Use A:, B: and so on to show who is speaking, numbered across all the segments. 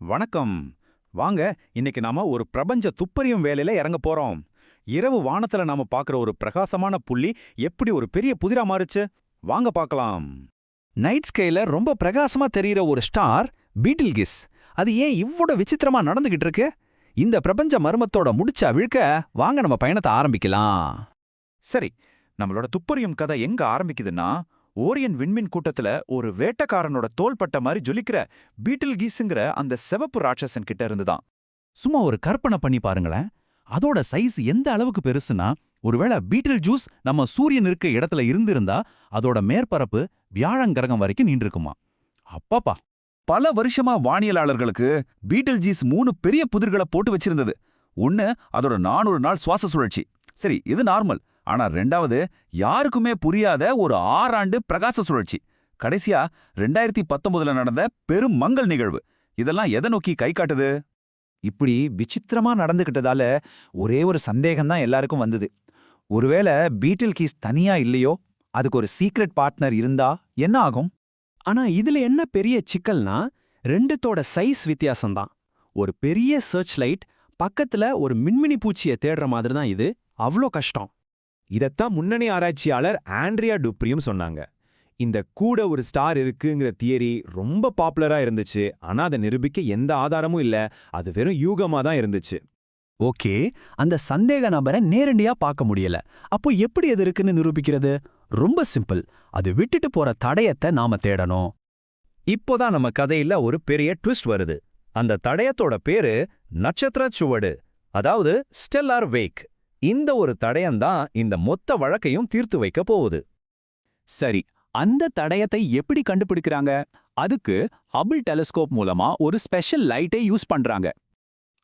A: வணக்கம். வாங்க இன்னைக்கு நாம ஒரு பிரபஞ்ச துப்பறியும் வேலையில இறங்க போறோம். இரவு வானத்துல நாம பாக்குற ஒரு பிரகாசமான புள்ளி எப்படி ஒரு பெரிய புதிரா மாறுச்சு? வாங்க பார்க்கலாம்
B: நைட் ஸ்கைல ரொம்ப பிரகாசமா தெரியிற ஒரு ஸ்டார் பீட்டில் கிஸ் அது ஏன் இவ்வளோ விசித்திரமா நடந்துகிட்டு இருக்கு? இந்த பிரபஞ்ச மர்மத்தோட முடிச்ச அவிழ்க்க வாங்க நம்ம பயணத்தை ஆரம்பிக்கலாம்.
A: சரி நம்மளோட துப்பறியும் கதை எங்க ஆரம்பிக்குதுன்னா ஓரியன் விண்மின் கூட்டத்துல ஒரு வேட்டக்காரனோட தோள்பட்ட மாதிரி ஜொலிக்கிற பீட்டில் கீஸுங்கிற அந்த செவப்பு ராட்சசன் கிட்ட இருந்துதான்.
B: சும்மா ஒரு கற்பனை பண்ணி பாருங்களேன். அதோட சைஸ் எந்த அளவுக்கு பெருசுனா ஒருவேளை பீட்டில் ஜூஸ் நம்ம சூரியன் இருக்க இடத்துல இருந்திருந்தா அதோட மேற்பரப்பு வியாழங்கிரகம் வரைக்கும் நீண்டிருக்குமா? அப்பாப்பா!
C: பல வருஷமா வானியலாளர்களுக்கு பீட்டில் ஜீஸ் மூணு பெரிய புதிர்களை போட்டு வச்சிருந்தது. ஒன்னு அதோட நானூறு நாள் சுவாச சுழற்சி. சரி இது நார்மல் ஆனா ரெண்டாவது யாருக்குமே புரியாத ஒரு ஆறாண்டு பிரகாச சுழற்சி. கடைசியா ரெண்டாயிரத்தி பத்தொன்பதுல நடந்த பெரும் மங்கள் நிகழ்வு. இதெல்லாம் எதை நோக்கி கை காட்டுது?
B: இப்படி விசித்திரமா நடந்துகிட்டதால ஒரே ஒரு சந்தேகம்தான் எல்லாருக்கும் வந்தது. ஒருவேளை பீட்டில் கீஸ் தனியா இல்லையோ? அதுக்கு ஒரு சீக்ரெட் பார்ட்னர் இருந்தா என்ன ஆகும்?
D: ஆனா இதுல என்ன பெரிய சிக்கல்னா ரெண்டுத்தோட சைஸ் வித்தியாசம்தான். ஒரு பெரிய சர்ச் லைட் பக்கத்துல ஒரு மின்மினி பூச்சியை தேடுற மாதிரி தான் இது. அவ்ளோ கஷ்டம்.
E: இதத்தான் முன்னணி ஆராய்ச்சியாளர் ஆண்ட்ரியா டுப்ரியும் சொன்னாங்க. இந்த கூட ஒரு ஸ்டார் இருக்குங்கிற தியரி ரொம்ப பாப்புலரா இருந்துச்சு. ஆனா அதை நிரூபிக்க எந்த ஆதாரமும் இல்ல. அது வெறும் யூகமா தான் இருந்துச்சு.
B: ஓகே அந்த சந்தேக நபரை நேரடியா பார்க்க முடியல. அப்போ எப்படி அது இருக்குன்னு நிரூபிக்கிறது? ரொம்ப சிம்பிள். அது விட்டுட்டு போற தடயத்தை நாம தேடணும்.
A: இப்போதான் நம்ம கதையில ஒரு பெரிய ட்விஸ்ட் வருது. அந்த தடயத்தோட பேரு நட்சத்திர சுவடு. அதாவது ஸ்டெல்லார் வேக். இந்த ஒரு தடயம்தான் இந்த மொத்த வழக்கையும் தீர்த்து வைக்க போகுது.
B: சரி அந்த தடயத்தை எப்படி கண்டுபிடிக்கிறாங்க? அதுக்கு ஹபிள் டெலிஸ்கோப் மூலமா ஒரு ஸ்பெஷல் லைட்டை யூஸ் பண்றாங்க.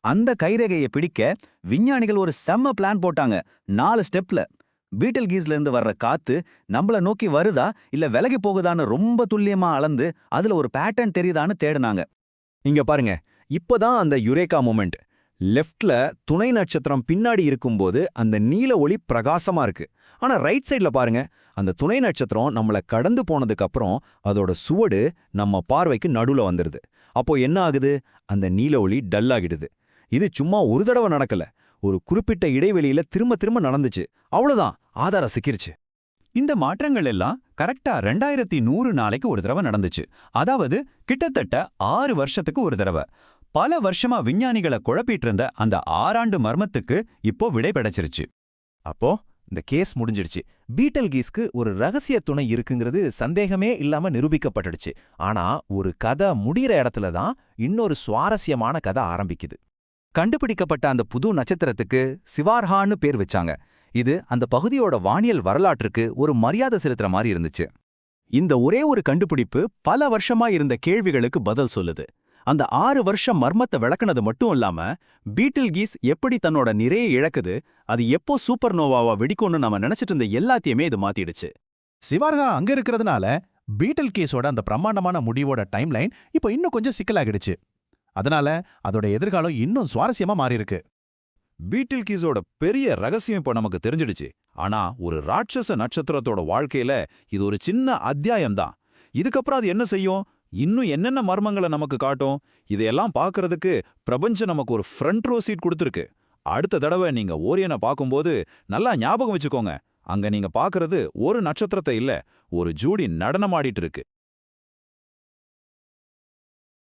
C: அந்த கைரேகையை பிடிக்க விஞ்ஞானிகள் ஒரு செம்ம பிளான் போட்டாங்க நாலு ஸ்டெப்ல பீட்டில் கீஸ்ல இருந்து வர்ற காத்து நம்மள நோக்கி வருதா இல்ல விலகி போகுதான்னு ரொம்ப துல்லியமா அளந்து அதுல ஒரு பேட்டர்ன் தெரியுதான்னு தேடினாங்க.
E: இங்க பாருங்க இப்போதான் அந்த யுரேகா மூமெண்ட் லெஃப்ட்ல துணை நட்சத்திரம் பின்னாடி இருக்கும்போது அந்த நீல ஒளி பிரகாசமா இருக்கு. ஆனா ரைட் சைடுல பாருங்க அந்த துணை நட்சத்திரம் நம்மள கடந்து போனதுக்கு அப்புறம் அதோட சுவடு நம்ம பார்வைக்கு நடுவுல வந்துருது. அப்போ என்ன ஆகுது? அந்த நீல ஒளி டல்லாகிடுது இது சும்மா ஒரு தடவை நடக்கல. ஒரு குறிப்பிட்ட இடைவெளியில திரும்ப திரும்ப நடந்துச்சு. அவ்வளவுதான். ஆதாரம் சிக்கிருச்சு.
B: இந்த மாற்றங்கள் எல்லாம் கரெக்டா ரெண்டாயிரத்தி நூறு நாளைக்கு ஒரு தடவை நடந்துச்சு. அதாவது கிட்டத்தட்ட ஆறு வருஷத்துக்கு ஒரு தடவை. பல வருஷமா விஞ்ஞானிகளை குழப்பிட்டு இருந்த அந்த ஆறாண்டு மர்மத்துக்கு இப்போ விடை கிடைச்சிருச்சு
E: அப்போ இந்த கேஸ் முடிஞ்சிடுச்சு. பீட்டல் கீஸ்க்கு ஒரு ரகசிய துணை இருக்குங்கிறது சந்தேகமே இல்லாம நிரூபிக்கப்பட்டுடுச்சு. ஆனா ஒரு கதை முடிகிற இடத்துல தான் இன்னொரு சுவாரஸ்யமான கதை ஆரம்பிக்குது.
B: கண்டுபிடிக்கப்பட்ட அந்த புது நட்சத்திரத்துக்கு சிவார்ஹான்னு பேர் வச்சாங்க. இது அந்த பகுதியோட வானியல் வரலாற்றுக்கு ஒரு மரியாதை செலுத்துற மாதிரி இருந்துச்சு. இந்த ஒரே ஒரு கண்டுபிடிப்பு பல வருஷமா இருந்த கேள்விகளுக்கு பதில் சொல்லுது. அந்த ஆறு வருஷம் மர்மத்தை விளக்குனது மட்டும் இல்லாம பீட்டில் கீஸ் எப்படி தன்னோட நிறைய இழக்குது அது எப்போ சூப்பர் நோவாவா வெடிக்கும்னு நம்ம நினைச்சிட்டு இருந்த எல்லாத்தையுமே இது மாத்திடுச்சு.
F: சிவார்கா அங்க இருக்கிறதுனால பீட்டில் கீஸோட அந்த பிரம்மாண்டமான முடிவோட டைம்லைன் இப்போ இன்னும் கொஞ்சம் சிக்கலாகிடுச்சு. அதனால அதோட எதிர்காலம் இன்னும் சுவாரஸ்யமா மாறியிருக்கு.
C: பீட்டில் கீஸோட பெரிய ரகசியம் இப்போ நமக்கு தெரிஞ்சிடுச்சு. ஆனா ஒரு ராட்சச நட்சத்திரத்தோட வாழ்க்கையில இது ஒரு சின்ன அத்தியாயம்தான். இதுக்கப்புறம் அது என்ன செய்யும்? இன்னும் என்னென்ன மர்மங்களை நமக்கு காட்டும் இதையெல்லாம் பார்க்கறதுக்கு பிரபஞ்சம் நமக்கு ஒரு ஃப்ரண்ட் ரோ சீட் கொடுத்துருக்கு. அடுத்த தடவை நீங்க ஓரியனை பார்க்கும்போது நல்லா ஞாபகம் வச்சுக்கோங்க. அங்க நீங்க பார்க்கறது ஒரு நட்சத்திரத்தை இல்ல ஒரு ஜூடி நடனமாடிட்டு இருக்கு.